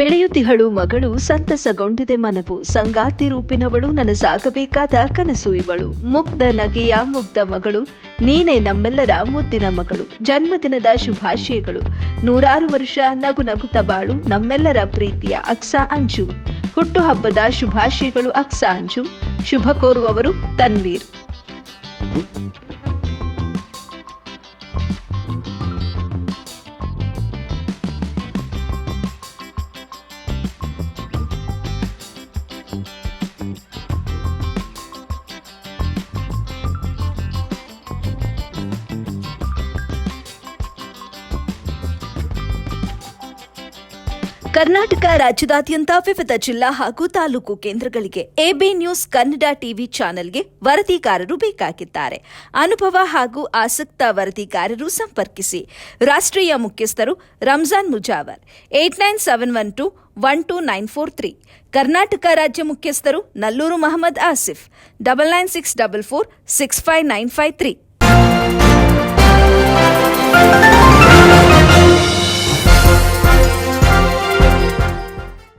ಬೆಳೆಯುತ್ತಿಹಳು ಮಗಳು ಸಂತಸಗೊಂಡಿದೆ ಮನವು. ಸಂಗಾತಿ ರೂಪಿನವಳು ನನಸಾಗಬೇಕಾದ ಕನಸು ಇವಳು. ಮುಗ್ಧ ನಗೆಯ ಮುಗ್ಧ ಮಗಳು, ನೀನೇ ನಮ್ಮೆಲ್ಲರ ಮುದ್ದಿನ ಮಗಳು. ಜನ್ಮದಿನದ ಶುಭಾಶಯಗಳು. ನೂರಾರು ವರ್ಷ ನಗು ನಗುತ್ತ ಬಾಳು, ನಮ್ಮೆಲ್ಲರ ಪ್ರೀತಿಯ ಅಕ್ಸ ಅಂಜು. ಹುಟ್ಟುಹಬ್ಬದ ಶುಭಾಶಯಗಳು ಅಕ್ಸ ಅಂಜು. ಶುಭ ಕೋರುವವರು ತನ್ವೀರ್. ಕರ್ನಾಟಕ ರಾಜ್ಯದಾದ್ಯಂತ ವಿವಿಧ ಜಿಲ್ಲಾ ಹಾಗೂ ತಾಲೂಕು ಕೇಂದ್ರಗಳಿಗೆ ಎಬಿ ನ್ಯೂಸ್ ಕನ್ನಡ ಟಿವಿ ಚಾನೆಲ್ಗೆ ವರದಿಗಾರರು ಬೇಕಾಗಿದ್ದಾರೆ. ಅನುಭವ ಹಾಗೂ ಆಸಕ್ತ ವರದಿಗಾರರು ಸಂಪರ್ಕಿಸಿ. ರಾಷ್ಟ್ರೀಯ ಮುಖ್ಯಸ್ಥರು Ramzan Mujawar, eight nine seven one two one two nine four three Karnataka రాజ్య ముఖ్యస్థరు Nalluru Mohammed Asif. Double nine six double four six five nine five three